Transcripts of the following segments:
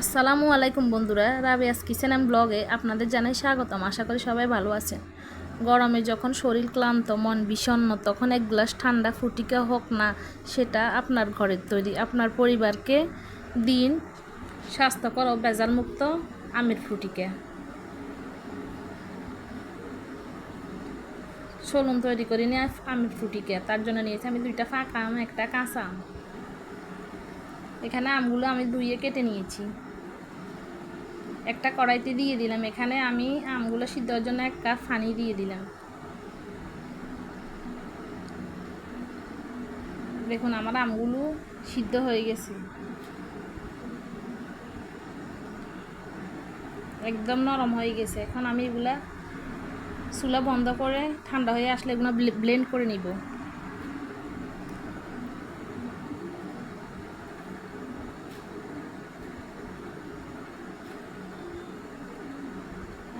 আসসালামু আলাইকুম বন্ধুরা, রাবিয়াস কিচেন অ্যান্ড ব্লগে আপনাদের জানাই স্বাগতম। আশা করি সবাই ভালো আছেন। গরমে যখন শরীর ক্লান্ত, মন বিষণ্ণ, তখন এক গ্লাস ঠান্ডা ফুটিকা হোক না, সেটা আপনার ঘরের তৈরি। আপনার পরিবারকে দিন স্বাস্থ্যকর ও বেজালমুক্ত আমের ফুটিকা। চলুন তৈরি করে নিয়ে আমের ফুটিকা। তার জন্য নিয়েছি আমি দুইটা ফাঁকা আম, একটা কাঁচা আম। এখানে আমগুলো আমি ধুয়ে কেটে নিয়েছি। একটা কড়াইতে দিয়ে দিলাম। এখানে আমি আমগুলো সিদ্ধ হওয়ার জন্য এক কাপ পানি দিয়ে দিলাম। দেখুন, আমার আমগুলো সিদ্ধ হয়ে গেছে। একদম নরম হয়ে গেছে। এখন আমি এগুলা চুলা বন্ধ করে ঠান্ডা হয়ে আসলে এগুলো ব্লেন্ড করে নিব।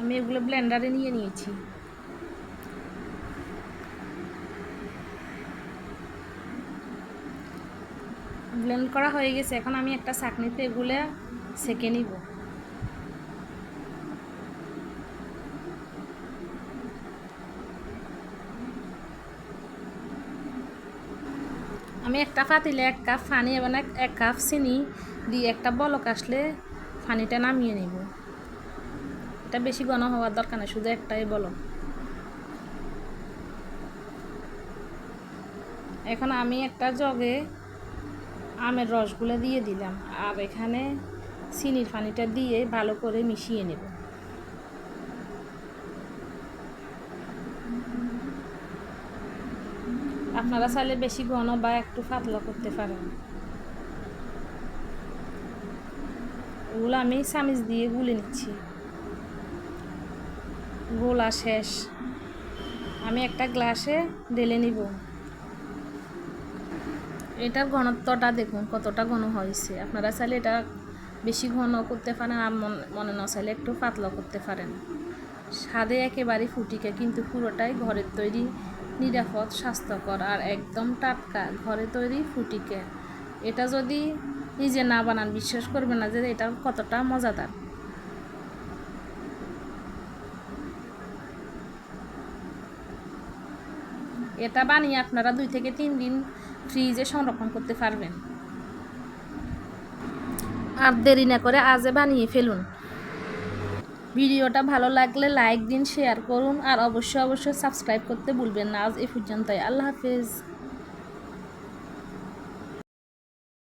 আমি এগুলো ব্লেন্ডারে নিয়ে নিয়েছি। ব্লেন্ড করা হয়ে গেছে, এখন আমি একটা চাকনিতে এগুলো সেকে নিব। আমি একটা পাতিলে এক কাপ পানি এবং এক কাপ চিনি দিয়ে একটা বলক আসলে পানিটা নামিয়ে নিব। এটা বেশি ঘন হওয়ার দরকার নেই, শুধু একটাই বলো। এখন আমি একটা জগে আমের রসগুলো দিয়ে দিলাম, আর এখানে চিনির পানিটা দিয়ে ভালো করে মিশিয়ে নেব। আপনারা চাইলে বেশি ঘন বা একটু পাতলা করতে পারেন। ওগুলো আমি চামিচ দিয়ে গুলে নিচ্ছি। গোলা শেষ। আমি একটা গ্লাসে ঢেলে নিব। এটার ঘনত্বটা দেখুন, কতটা ঘন হয়েছে। আপনারা চাইলে এটা বেশি ঘন করতে পারেন আর মনে না চাইলে একটু পাতলা করতে পারেন। স্বাদে একেবারে ফুটিকে, কিন্তু পুরোটাই ঘরের তৈরি, নিরাপদ, স্বাস্থ্যকর আর একদম টাটকা ঘরে তৈরি ফুটিকে। এটা যদি নিজে না বানান, বিশ্বাস করবেন না যে এটা কতটা মজাদার। এটা বানিয়ে আপনারা দুই থেকে তিন দিন ফ্রিজে সংরক্ষণ করতে পারবেন। আর দেরি না করে আজে বানিয়ে ফেলুন। ভিডিওটা ভালো লাগলে লাইক দিন শেয়ার করুন, আর অবশ্যই অবশ্যই সাবস্ক্রাইব করতে ভুলবেন না। আজ এ পর্যন্তই। আল্লাহ হাফেজ।